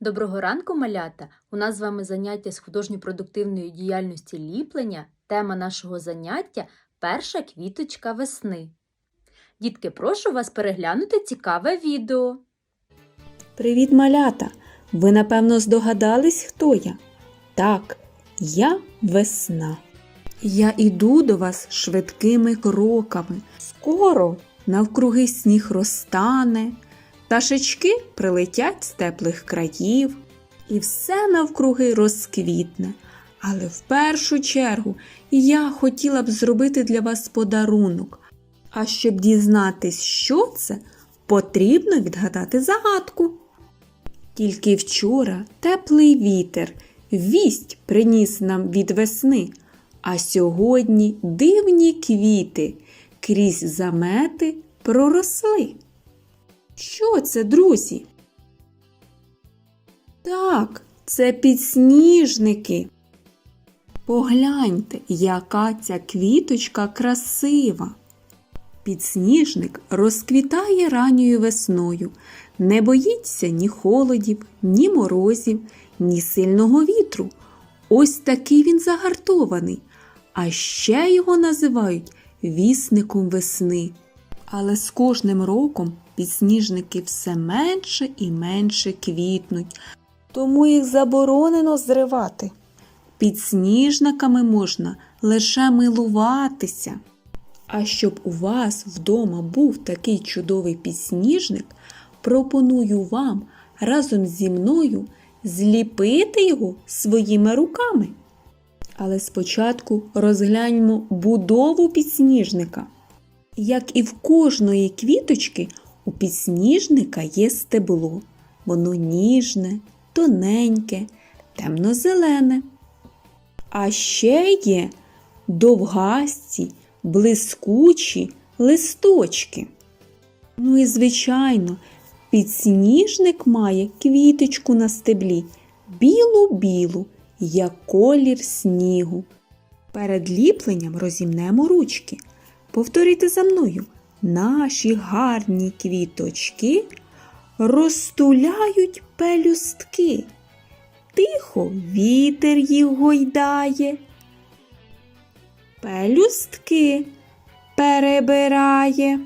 Доброго ранку, малята! У нас з вами заняття з художньо-продуктивної діяльності ліплення. Тема нашого заняття перша квіточка весни. Дітки, прошу вас переглянути цікаве відео. Привіт, малята! Ви напевно здогадались, хто я? Так, я весна. Я іду до вас швидкими кроками. Скоро навкруги сніг розтане, пташечки прилетять з теплих країв, і все навкруги розквітне. Але в першу чергу я хотіла б зробити для вас подарунок. А щоб дізнатись, що це, потрібно відгадати загадку. Тільки вчора теплий вітер вість приніс нам від весни, а сьогодні дивні квіти крізь замети проросли. Що це, друзі? Так, це підсніжники. Погляньте, яка ця квіточка красива. Підсніжник розквітає ранньою весною, не боїться ні холодів, ні морозів, ні сильного вітру. Ось такий він загартований, а ще його називають вісником весни. Але з кожним роком підсніжники все менше і менше квітнуть, тому їх заборонено зривати. Підсніжниками можна лише милуватися. А щоб у вас вдома був такий чудовий підсніжник, пропоную вам разом зі мною зліпити його своїми руками. Але спочатку розгляньмо будову підсніжника. Як і в кожної квіточки, у підсніжника є стебло. Воно ніжне, тоненьке, темно-зелене. А ще є довгасті, блискучі листочки. Ну і, звичайно, підсніжник має квіточку на стеблі, білу-білу, як колір снігу. Перед ліпленням розімнемо ручки. Повторюйте за мною. Наші гарні квіточки розтуляють пелюстки. Тихо вітер їх гойдає. Пелюстки перебирає.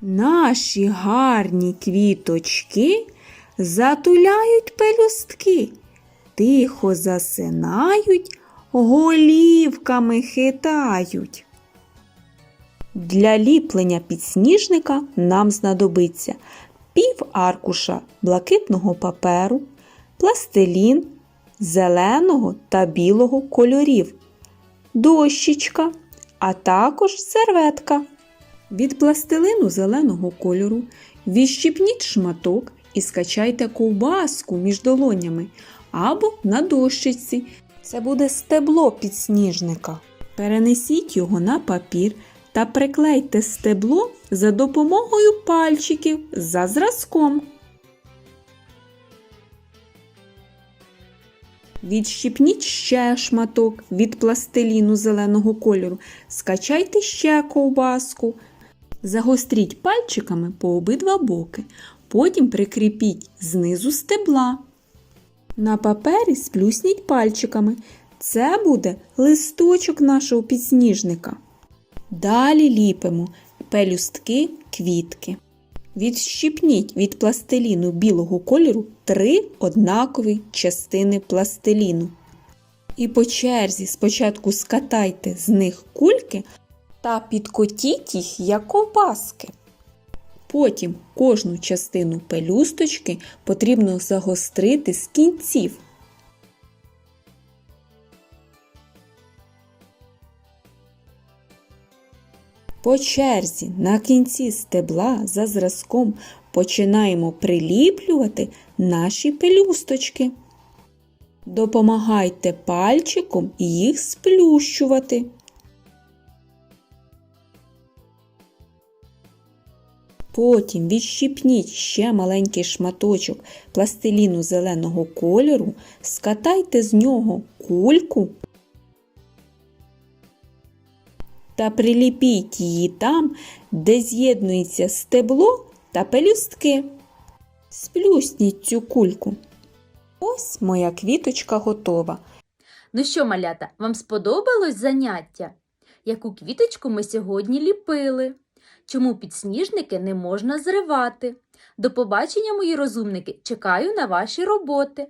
Наші гарні квіточки затуляють пелюстки, тихо засинають, голівками хитають. Для ліплення підсніжника нам знадобиться пів аркуша блакитного паперу, пластилін зеленого та білого кольорів, дощечка, а також серветка. Від пластилину зеленого кольору відщипніть шматок і скачайте ковбаску між долонями або на дощечці. Це буде стебло підсніжника. Перенесіть його на папір та приклейте стебло за допомогою пальчиків за зразком. Відщипніть ще шматок від пластиліну зеленого кольору, скачайте ще ковбаску. Загостріть пальчиками по обидва боки, потім прикріпіть знизу стебла. На папері сплюсніть пальчиками. Це буде листочок нашого підсніжника. Далі ліпимо пелюстки квітки. Відщипніть від пластиліну білого кольору три однакові частини пластиліну. І по черзі спочатку скатайте з них кульки та підкотіть їх як ковбаски. Потім кожну частину пелюсточки потрібно загострити з кінців. По черзі на кінці стебла за зразком починаємо приліплювати наші пелюсточки. Допомагайте пальчиком їх сплющувати. Потім відщипніть ще маленький шматочок пластиліну зеленого кольору, скатайте з нього кульку та приліпіть її там, де з'єднується стебло та пелюстки. Сплюсніть цю кульку. Ось моя квіточка готова. Ну що, малята, вам сподобалось заняття? Яку квіточку ми сьогодні ліпили? Чому підсніжники не можна зривати? До побачення, мої розумники! Чекаю на ваші роботи.